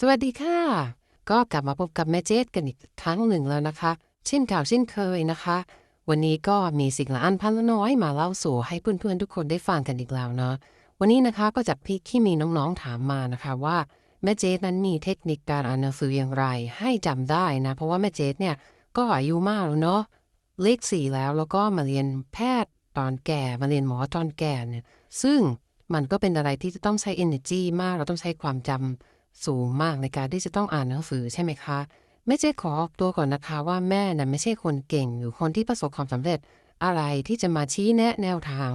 สวัสดีค่ะ ก็กลับมาพบกับแม่เจดกันอีกครั้งหนึ่งแล้วนะคะ เช่นข่าวเช่นเคยนะคะ วันนี้ก็มีสิ่งละอันพันละน้อยมาเล่าสู่ให้เพื่อนๆทุกคนได้ฟังกันอีกแล้วเนาะวันนี้นะคะก็จากพี่ที่มีน้องๆถามมานะคะว่าแม่เจดนั้นมีเทคนิคการอ่านหนังสืออย่างไร ให้จำได้นะ เพราะว่าแม่เจดเนี่ยก็อายุมากแล้วเนาะเลขสี่แล้วแล้วก็มาเรียนแพทย์ตอนแก่มาเรียนหมอตอนแก่เนี่ยซึ่งมันก็เป็นอะไรที่จะต้องใช้ energy มากเราต้องใช้ความจำ สูงมากในการที่จะต้องอ่านหนังสือใช่ไหมคะแม่เจ๊ขอออกตัวก่อนนะคะว่าแม่น่ะไม่ใช่คนเก่งหรือคนที่ประสบความสำเร็จ อะไรที่จะมาชี้แนะแนวทาง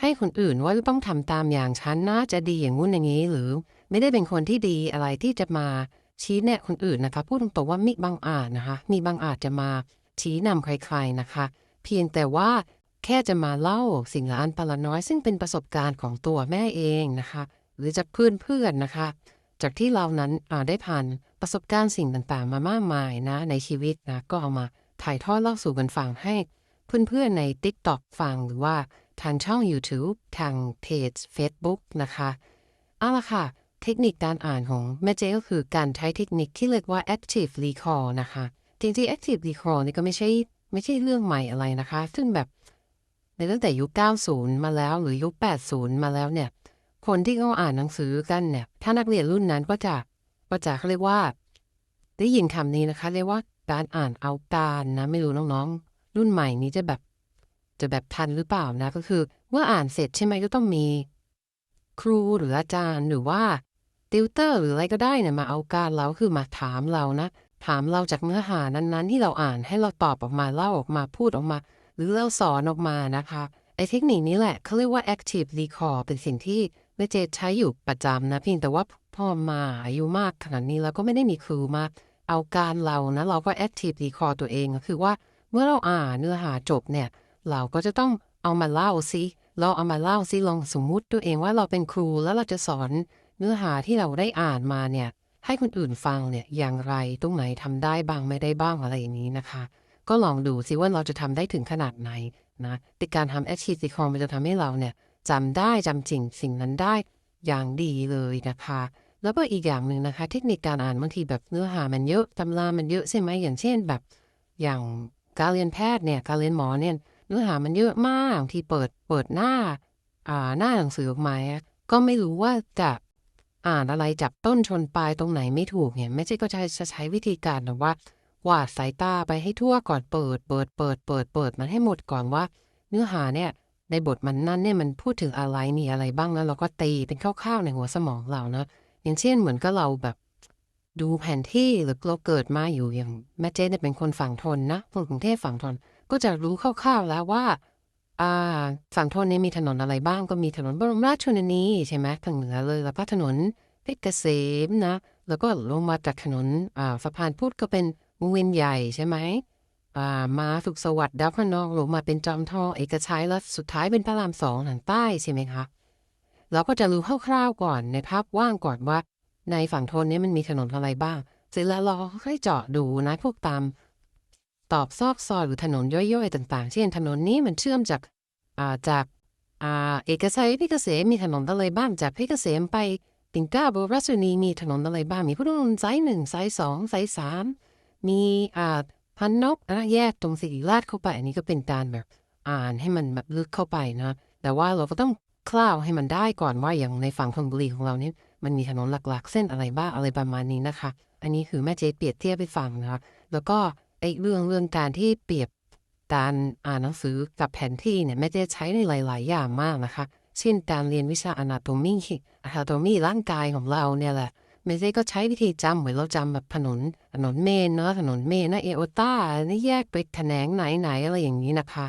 ให้คนอื่นว่าต้องทำตามอย่างฉันนะจะดีอย่างงู้นอย่างนี้ หรือ ไม่ได้เป็นคนที่ดีอะไรที่จะมาชี้แนะคนอื่นนะคะพูดตรงๆว่ามิบางอาจนะคะ มีบางอาจจะมาชี้นำใครๆนะคะ เพียงแต่ว่าแค่จะมาเล่าสิ่งละอันปละน้อย ซึ่งเป็นประสบการณ์ของตัวแม่เองนะคะ หรือจากเพื่อนๆนะคะ จากที่เรานั้นได้ผ่านประสบการณ์สิ่งต่างๆ มามากมายนะในชีวิตนะก็เอามาถ่ายทอดเล่าสู่กันฟังให้เพื่อนๆใน TikTok ฟังหรือว่าทางช่อง YouTube ทางเพจ Facebook นะคะเอาละค่ะ เทคนิคการอ่านของแม่เจก็คือการใช้เทคนิคที่เรียกว่า active recall นะคะจริงๆ active recall นี่ก็ไม่ใช่ไม่ใช่เรื่องใหม่อะไรนะคะ ซึ่งแบบในตั้งแต่ยุค 90 มาแล้วหรือยุค 80 มาแล้วเนี่ย คนที่เขาอ่านหนังสือกันเนี่ยถ้านักเรียนรุ่นนั้นก็จะก็จะเขาเรียกว่า ได้ยินคำนี้นะคะ เรียกว่าการอ่านเอาการนะไม่รู้น้องๆ รุ่นใหม่นี้จะแบบ จะแบบทันหรือเปล่านะ ก็คือเมื่ออ่านเสร็จใช่ไหมก็ต้องมี ครูหรืออาจารย์หรือว่าติวเตอร์หรืออะไรก็ได้เนี่ยมาเอาการเราคือมาถามเรานะ ถามเราจากเนื้อหานั้นๆ ที่เราอ่านให้เราตอบออกมาเล่าออกมาพูดออกมา หรือเราสอนออกมานะคะไอ้เทคนิคนี้แหละเขาเรียกว่า active recall เป็นสิ่งที่ แม่เจใช้อยู่ประจำนะเพียงแต่ว่าพอมาอายุมากขนาดนี้แล้วก็ไม่ได้มีครูมาเอาการเรานะ เราก็ active recall ตัวเองก็คือว่าเมื่อเราอ่านเนื้อหาจบเนี่ย เราก็จะต้องเอามาเล่าซิเราเอามาเล่าซิลองสมมุติตัวเองว่าเราเป็นครูแล้วเราจะสอนเนื้อหาที่เราได้อ่านมาเนี่ยให้คนอื่นฟังเนี่ยอย่างไรตรงไหนทำได้บ้างไม่ได้บ้างอะไรอย่างนี้นะคะ ก็ลองดูซิว่าเราจะทำได้ถึงขนาดไหนนะแต่การทำ active recall มันจะทำให้เราเนี่ย จำได้จำสิ่งสิ่งนั้นได้อย่างดีเลยนะคะ แล้วก็อีกอย่างหนึ่งนะคะ เทคนิคการอ่านบางทีแบบเนื้อหามันเยอะตำรามันเยอะใช่ไหมอย่างเช่นแบบ อย่างการเรียนแพทย์เนี่ยการเรียนหมอเนี่ยเนื้อหามันเยอะมากบางทีเปิดเปิดหน้าอ่าหน้าหนังสือออกมาก็ไม่รู้ว่าจะอ่านอะไรจับต้นชนปลายตรงไหนไม่ถูกเนี่ยไม่ใช่ก็จะจะใช้วิธีการแบบว่าวาดสายตาไปให้ทั่วก่อนเปิด เปิดเปิดเปิดเปิดมันให้หมดก่อนว่า เนื้อหาเนี่ย ในบทมันนั้นเนี่ยมันพูดถึงอะไรมีอะไรบ้างแล้วเราก็ตีเป็นคร่าวๆในหัวสมองเรานะอย่างเช่นเหมือนก็เราแบบ ดูแผนที่หรือเราเกิดมาอยู่อย่างแม่เจ๊เนี่ยเป็นคนฝั่งทนนะคนกรุงเทพฝั่งทนก็จะรู้คร่าวๆแล้วว่าอ่าฝั่งทนเนี่ยมีถนนอะไรบ้างก็มีถนนบรมราชชนนีใช่ไหมทางเหนือเลยแล้วก็ถนนเพชรเกษมนะ แล้วก็ลงมาจากถนนอ่าสะพานพุทธก็เป็นวงเวียนใหญ่ใช่ไหม อ่ามาสุขสวัสดิ์ดาวพนองหลงมาเป็นจอมทองเอกชัยแล้วสุดท้ายเป็นพระรามสองทางใต้ใช่ไหมคะเราก็จะรู้คร่าวๆก่อนในภาพว่างก่อนว่า ในฝั่งทนนี้มันมีถนนอะไรบ้างเสร็จแล้วเราค่อยเจาะดูนะพวกตาม ตอบซอกซอยหรือถนนย่อยๆต่างๆ เช่นถนนนี้มันเชื่อมจากอ่าจากอ่าเอกชัยพิเกษมมีถนนอะไรบ้างจากพิเกษมไปปิ่นเกล้าบรมราชนนีมีถนนอะไรบ้างมีพุทธมณฑลสายหนึ่งสายสองสายสามมีอ่า พันนกนะแยกตรงสิริราชเข้าไป อันนี้ก็เป็นการแบบอ่านให้มันแบบลึกเข้าไปนะ แต่ว่าเราก็ต้องคล่าวให้มันได้ก่อนว่าอย่างในฝั่งธนบุรีของเราเนี่ยมันมีถนนหลักๆ เส้นอะไรบ้างอะไรประมาณนี้นะคะ อันนี้คือแม่เจ๊เปรียบเทียบไปฟังนะคะแล้วก็ไอ้เรื่องเรื่องการที่เปรียบการอ่านหนังสือกับแผนที่เนี่ยแม่เจ๊ใช้ในหลาย ๆ อย่างมากนะคะเช่นการเรียนวิชาอนาโตมีอนาโตมีร่างกายของเราเนี่ยแหละ เมเซ่ก็ใช้วิธีจำเหมือนเราจำแบบถนนถนนเมนเนาะถนนเมนนะเอโอต้านี่แยกไปแขนงไหนๆอะไรอย่างนี้นะคะ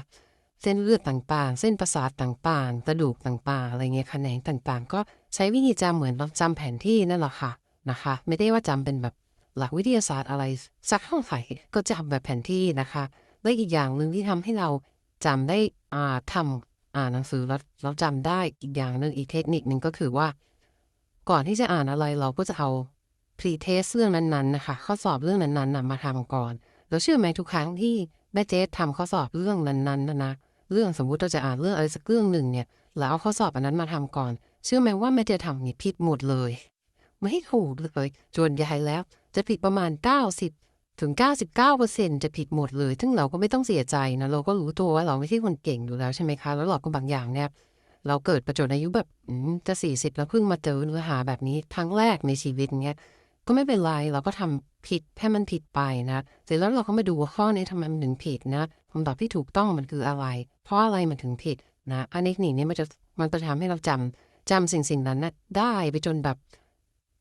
เส้นเลือดต่างๆ เส้นประสาทต่างๆกระดูกต่างๆ อะไรเงี้ยแขนงต่างๆ ก็ใช้วิธีจำเหมือนเราจำแผนที่นั่นแหละค่ะนะคะ ไม่ได้ว่าจำเป็นแบบหลักวิทยาศาสตร์อะไรสักเท่าไหร่ก็จำแบบแผนที่นะคะและอีกอย่างหนึ่งที่ทำให้เราจำได้อ่าทำอ่านหนังสือแล้วเราจำได้อีกอย่างหนึ่งอีกเทคนิคหนึ่งก็คือว่า ก่อนที่จะอ่านอะไรเราก็จะเอา pre-test เรื่องนั้นๆนะคะ ข้อสอบเรื่องนั้นๆนะมาทำก่อน แล้วเชื่อไหมทุกครั้งที่แม่เจ๊ทำข้อสอบเรื่องนั้นๆนะนะเรื่องสมมุติเราจะอ่านเรื่องอะไรสักเรื่องหนึ่งเนี่ย แล้วเอาข้อสอบอันนั้นมาทำก่อน เชื่อไหมว่าแม่เจ๊ทำนี่ผิดหมดเลย ไม่ให้ถูกเลยส่วนใหญ่แล้ว จะผิดประมาณ 90 ถึง 99%จะผิดหมดเลย ซึ่งเราก็ไม่ต้องเสียใจนะ เราก็รู้ตัวว่าเราไม่ใช่คนเก่งอยู่แล้วใช่ไหมคะ แล้วเราก็บางอย่างเนี่ย เราเกิดประจนอายุแบบอืมจะ40แล้วเพิ่งมาเจอเนื้อหาแบบนี้ครั้งแรกในชีวิตเงี้ยก็ไม่เป็นไรเราก็ทำผิดให้มันผิดไปนะเสร็จแล้วเราก็มาดูว่าข้อนี้ทำไมมันถึงผิดนะคำตอบที่ถูกต้องมันคืออะไร เพราะอะไรมันถึงผิดนะอันนี้นี่เนี่ยมันจะมันจะทำให้เราจำจำสิ่งสิ่งนั้นนะได้ไปจนแบบ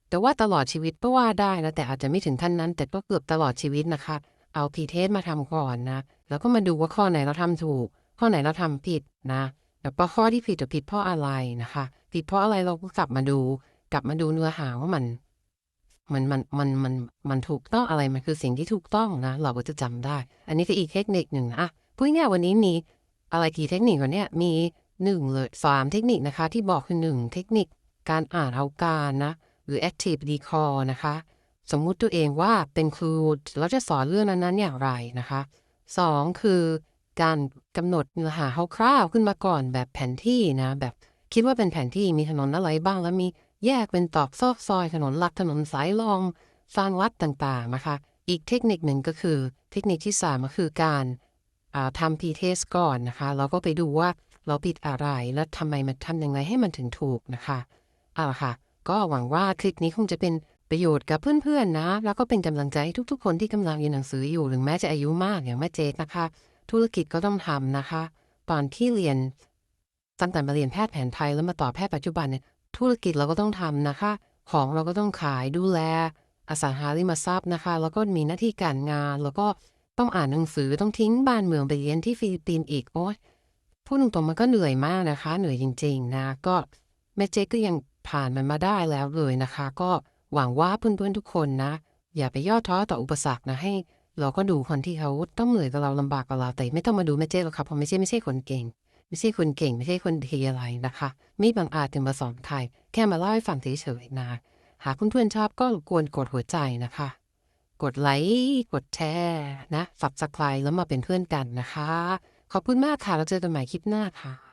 แต่ว่าตลอดชีวิตก็ว่าได้นะแต่อาจจะไม่ถึงขั้นนั้น แต่ก็เกือบตลอดชีวิตนะคะ เอาพีเทสมาทำก่อนนะ แล้วก็มาดูว่าข้อไหนเราทำถูก ข้อไหนเราทำผิดนะ แล้วก็ข้อที่ผิดจะผิดเพราะอะไรนะคะ ผิดเพราะอะไรเราก็กลับมาดู กลับมาดูเนื้อหาว่ามัน มันมันมันมันมันถูกต้องอะไรมันคือสิ่งที่ถูกต้องนะ เราก็จะจำได้ อันนี้คืออีกเทคนิคหนึ่งนะพูดง่ายวันนี้มีอะไรกี่เทคนิควันนี้มีหนึ่งเลยสามเทคนิคนะคะ ที่บอกคือหนึ่งเทคนิคการอ่านเอาการนะ หรือ active recall นะคะ สมมุติตัวเองว่าเป็นครูแล้วจะสอนเรื่องนั้นๆอย่างไรนะคะสองคือ การกำหนดเนื้อหาคร่าวๆขึ้นมาก่อนแบบแผนที่นะ แบบคิดว่าเป็นแผนที่มีถนนอะไรบ้าง แล้วมีแยกเป็นตอกซอกซอยถนนหลักถนนสายรองฟานวัดต่างๆนะคะ อีกเทคนิคหนึ่งก็คือเทคนิคที่สามก็คือการาทำพีเทสก่อนนะคะแล้วก็ไปดูว่าเราผิดอะไรและทำไมมันทำยังไงให้มันถึงถูกนะคะเอาละค่ะ ก็หวังว่าคลิปนี้คงจะเป็นประโยชน์กับเพื่อนๆนะ แล้วก็เป็นกำลังใจให้ทุกๆ คนที่กำลังเรียนหนังสืออยู่หรือแม้จะอายุมากอย่างแม่เจดนะคะ ธุรกิจก็ต้องทำนะคะ ตอนที่เรียนตั้งแต่มาเรียนแพทย์แผนไทยแล้วมาต่อแพทย์ปัจจุบันเนี่ยธุรกิจเราก็ต้องทำนะคะ ของเราก็ต้องขายดูแล อสังหาริมทรัพย์นะคะ แล้วก็มีหน้าที่การงาน แล้วก็ต้องอ่านหนังสือต้องทิ้งบ้านเมืองไปเรียนที่ฟิลิปปินส์อีกโอ้ยพูดตรงๆมันก็เหนื่อยมากนะคะ เหนื่อยจริง ๆ นะ ก็แม่เจ๊ก็ยังผ่านมันมาได้แล้วเลยนะคะ ก็หวังว่าเพื่อนๆทุกคนนะ อย่าไปย่อท้อต่ออุปสรรคนะให้ เราก็ดูคนที่เขาต้องเหนื่อยกับเราลำบากกับเราแต่ไม่ต้องมาดูแม่เจ๊หรอกครับเพราะไม่ใช่ไม่ใช่คนเก่ง ไม่ใช่คนเก่ง ไม่ใช่คนดีอะไรนะคะ ไม่บังอาจจะมาสอนใครแค่มาเล่าให้ฟังเฉยๆนะหากเพื่อนๆชอบก็กวนกดหัวใจนะคะ กดไลค์กดแชร์นะฝักสไครแล้วมาเป็นเพื่อนกันนะคะ ขอบคุณมากค่ะเราเจอกันใหม่คลิปหน้าค่ะ